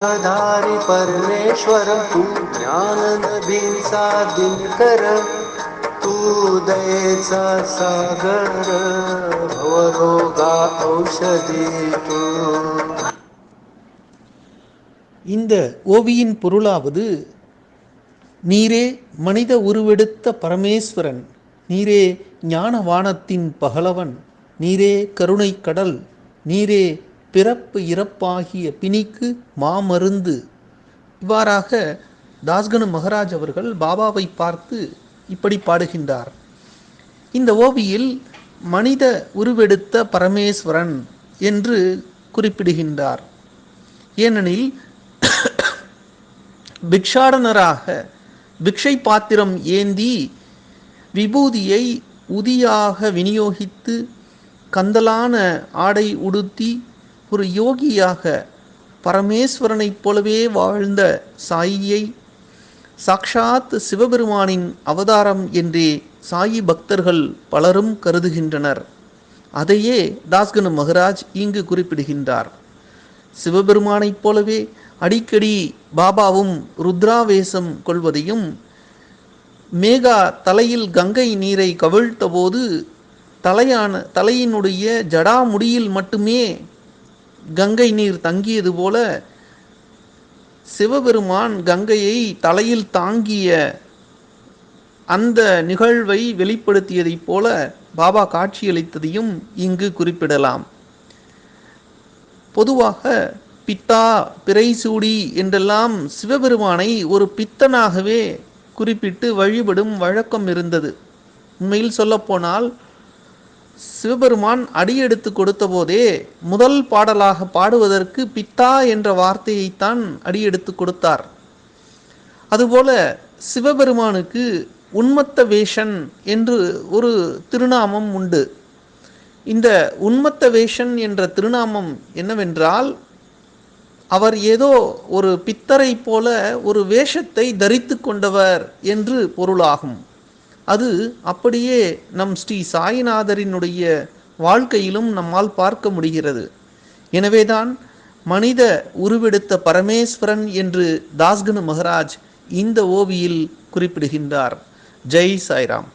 धारी परमेश्वर तू ज्ञान नदीचा दिनकर तू दयेचा सागर भवरोगा औषधी तू இந்த ஓவியின் பொருளாவது நீரே மனித உருவெடுத்த பரமேஸ்வரன் நீரே ஞானவானத்தின் பகலவன் நீரே கருணை கடல் நீரே பிறப்பு இறப்பாகிய பிணிக்கு மாமருந்து. இவ்வாறாக தாஸ்கனு மகராஜ் அவர்கள் பாபாவை பார்த்து இப்படி பாடுகின்றார். இந்த ஓவியில் மனித உருவெடுத்த பரமேஸ்வரன் என்று குறிப்பிடுகின்றார். ஏனெனில் பிக்ஷாடனராக பிக்ஷை பாத்திரம் ஏந்தி விபூதியை உதியாக விநியோகித்து கந்தலான ஆடை உடுத்தி ஒரு யோகியாக பரமேஸ்வரனைப் போலவே வாழ்ந்த சாயியை சாக்ஷாத் சிவபெருமானின் அவதாரம் என்றே சாயி பக்தர்கள் பலரும் கருதுகின்றனர். அதையே தாஸ்கனு மகராஜ் இங்கு குறிப்பிடுகின்றார். சிவபெருமானைப் போலவே அடிக்கடி பாபாவும் ருத்ராவேசம் கொள்வதையும் மேகா தலையில் கங்கை நீரை கவிழ்த்தபோது தலையான தலையினுடைய ஜடாமுடியில் மட்டுமே கங்கை நீர் தங்கியது போல சிவபெருமான் கங்கையை தலையில் தாங்கிய அந்த நிகழ்வை வெளிப்படுத்தியதைப் போல பாபா காட்சியளித்ததையும் இங்கு குறிப்பிடலாம். பொதுவாக பித்தா பிறைசூடி என்றெல்லாம் சிவபெருமானை ஒரு பித்தனாகவே குறிப்பிட்டு வழிபடும் வழக்கம் இருந்தது. உண்மையில் சொல்லப்போனால் சிவபெருமான் அடியெடுத்து கொடுத்தபோதே முதல் பாடலாக பாடுவதற்கு பித்தா என்ற வார்த்தையைத்தான் அடியெடுத்து கொடுத்தார். அதுபோல சிவபெருமானுக்கு உன்மத்த வேஷன் என்று ஒரு திருநாமம் உண்டு. இந்த உன்மத்த வேஷன் என்ற திருநாமம் என்னவென்றால் அவர் ஏதோ ஒரு பித்தரை போல ஒரு வேஷத்தை தரித்து கொண்டவர் என்று பொருளாகும். அது அப்படியே நம் ஸ்ரீ சாய்நாதரினுடைய வாழ்க்கையிலும் நம்மால் பார்க்க முடிகிறது. எனவேதான் மனித உருவெடுத்த பரமேஸ்வரன் என்று தாஸ்கனு மகராஜ் இந்த ஓவியில் குறிப்பிடுகின்றார். ஜெய் சாய்ராம்.